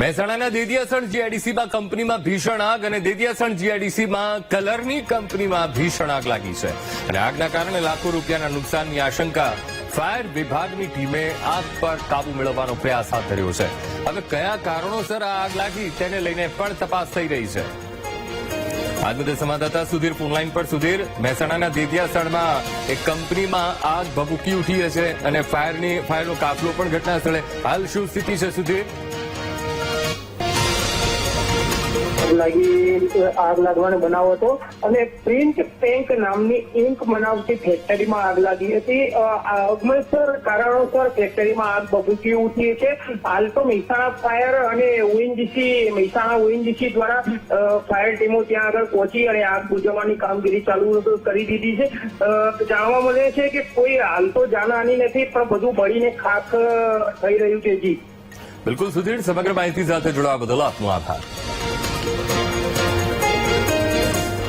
મહેસાણાના દેદિયાસણ જીઆઈડીસીમાં કંપનીમાં ભીષણ આગ અને દેદિયાસણ જીઆઈડીસીમાં કલરની કંપનીમાં ભીષણ આગ લાગી છે. અને આગના કારણે લાખો રૂપિયાના નુકસાનની આશંકા ફાયર વિભાગની ટીમે આગ પર કાબુ મેળવવાનો પ્રયાસ હાથ ધર્યો છે. હવે કયા કારણોસર આગ લાગી તેને લઈને પણ તપાસ થઈ રહી છે. આજ મુદ્દે સંવાદદાતા સુધીર ફોનલાઈન પર. સુધીર, મહેસાણાના દેદિયાસણમાં એક કંપનીમાં આગ ભભૂકી ઉઠી છે અને ફાયરની, ફાયરનો કાફલો પણ ઘટના સ્થળે હાલ શું સ્થિતિ છે સુધીર? લાગી આગ લાગવાનો બનાવ હતો. અને પ્રિન્ટ ટેન્ક નામની ઇન્ક બનાવતી ફેક્ટરીમાં આગ લાગી હતી. અગમસર કારણોસર ફેક્ટરીમાં આગ બબૂકી ઉઠી છે. હાલ તો મહેસાણા ફાયર અને ઓએનજીસી મહેસાણા ઓએનજીસી દ્વારા ફાયર ટીમો ત્યાં આગળ પહોંચી અને આગ બુઝાવવાની કામગીરી ચાલુ કરી દીધી છે. જાણવા મળે છે કે કોઈ હાલ તો જાનહાની નથી, પણ બધું બળીને ખાખ થઈ રહ્યું છે જી. બિલકુલ સુધીર, સમગ્ર માહિતી સાથે જોડાવા બદલ આપનો આભાર. Bye.